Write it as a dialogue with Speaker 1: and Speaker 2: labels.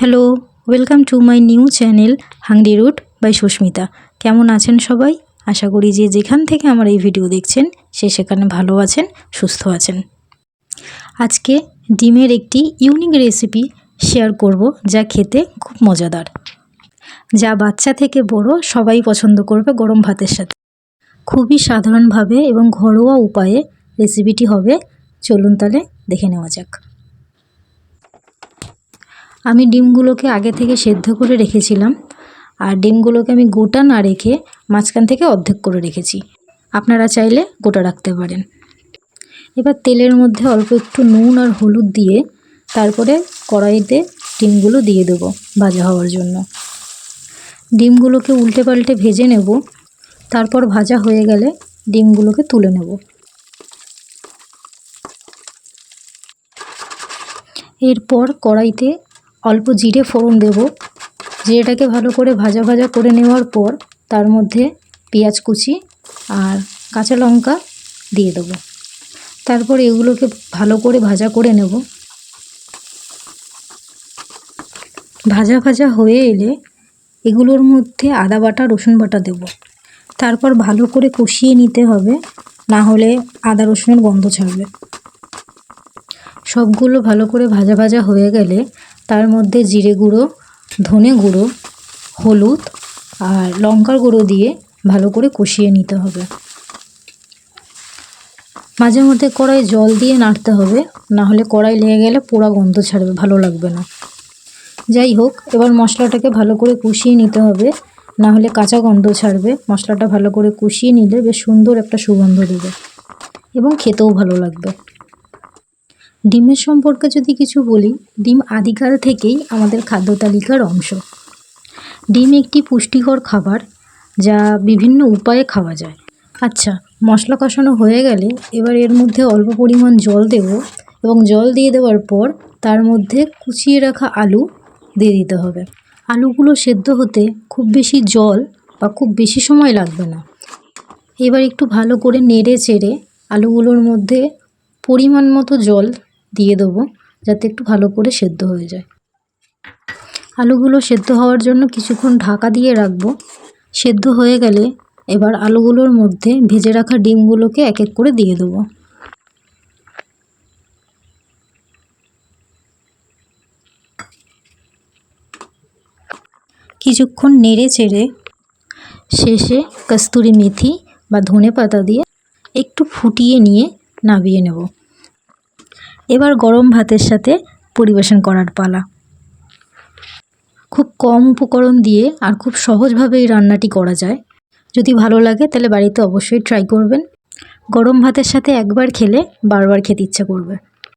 Speaker 1: Hello welcome to my new channel Hungry Root by Sushmita কেমন আছেন সবাই? আশা করি যে যেখান থেকে আমার এই ভিডিও দেখছেন, সে সেখানে ভালো আছেন, সুস্থ আছেন। আজকে ডিমের একটি ইউনিক রেসিপি শেয়ার করব, যা খেতে খুব মজাদার। যা বাচ্চা থেকে বড় সবাই পছন্দ করবে গরম ভাতের সাথে। খুবই সাধারণভাবে এবং ঘরোয়া উপায়ে রেসিপিটি হবে। চলুন তাহলে দেখে নেওয়া যাক। আমি ডিমগুলোকে আগে থেকে সেদ্ধ করে রেখেছিলাম। আর ডিমগুলোকে আমি গোটা না রেখে মাঝখান থেকে অর্ধেক করে রেখেছি। আপনারা চাইলে গোটা রাখতে পারেন। এবার তেলের মধ্যে অল্প একটু নুন আর হলুদ দিয়ে তারপরে কড়াইতে ডিমগুলো দিয়ে দেবো ভাজা হওয়ার জন্য। ডিমগুলোকে উল্টে পাল্টে ভেজে নেব। তারপর ভাজা হয়ে গেলে ডিমগুলোকে তুলে নেব। এরপর কড়াইতে অল্প জিরে ফোড়ন দেব। জিরেটাকে ভালো করে ভাজা ভাজা করে নেওয়ার পর তার মধ্যে পেঁয়াজ কুচি আর কাঁচা লঙ্কা দিয়ে দেবো। তারপর এগুলোকে ভালো করে ভাজা করে নেব। ভাজা ভাজা হয়ে এলে এগুলোর মধ্যে আদা বাটা, রসুন বাটা দেব। তারপর ভালো করে কষিয়ে নিতে হবে, না হলে আদা, রসুনের গন্ধ ছাড়বে। সবগুলো ভালো করে ভাজা ভাজা হয়ে গেলে তার মধ্যে জিরে গুঁড়ো, ধনে গুঁড়ো, হলুদ আর লঙ্কার গুঁড়ো দিয়ে ভালো করে কষিয়ে নিতে হবে। মাঝে মধ্যে কড়াই জল দিয়ে নাড়তে হবে, না হলে কড়াই লেগে গেলে পোড়া গন্ধ ছাড়বে, ভালো লাগবে না। যাই হোক, এবার মশলাটাকে ভালো করে কষিয়ে নিতে হবে, না হলে কাঁচা গন্ধ ছাড়বে। মশলাটা ভালো করে কষিয়ে নিলে বেশ সুন্দর একটা সুগন্ধ দেবে এবং খেতেও ভালো লাগবে। ডিমের সম্পর্কে যদি কিছু বলি, ডিম আদিকাল থেকেই আমাদের খাদ্য তালিকার অংশ। ডিম একটি পুষ্টিকর খাবার যা বিভিন্ন উপায়ে খাওয়া যায়। আচ্ছা মশলা কষানো হয়ে গেলে এবার এর মধ্যে অল্প পরিমাণ জল দেব এবং জল দিয়ে দেওয়ার পর তার মধ্যে কুচিয়ে রাখা আলু দিয়ে দিতে হবে। আলুগুলো সেদ্ধ হতে খুব বেশি জল বা খুব বেশি সময় লাগবে না। এবার একটু ভালো করে নেড়ে চেড়ে আলুগুলোর মধ্যে পরিমাণ মতো জল দিয়ে দেবো যাতে একটু ভালো করে সেদ্ধ হয়ে যায়। আলুগুলো সেদ্ধ হওয়ার জন্য কিছুক্ষণ ঢাকা দিয়ে রাখব। সেদ্ধ হয়ে গেলে এবার আলুগুলোর মধ্যে ভেজে রাখা ডিমগুলোকে এক এক করে দিয়ে দেবো। কিছুক্ষণ নেড়ে চেড়ে শেষে কস্তুরি মেথি বা ধনে পাতা দিয়ে একটু ফুটিয়ে নিয়ে নামিয়ে নেব। এবার গরম ভাতের সাথে পরিবেশন করার পালা। খুব কম উপকরণ দিয়ে আর খুব সহজভাবে এই রান্নাটি করা যায়। যদি ভালো লাগে তাহলে বাড়িতে অবশ্যই ট্রাই করবেন। গরম ভাতের সাথে একবার খেলে বারবার খেতে ইচ্ছা করবে।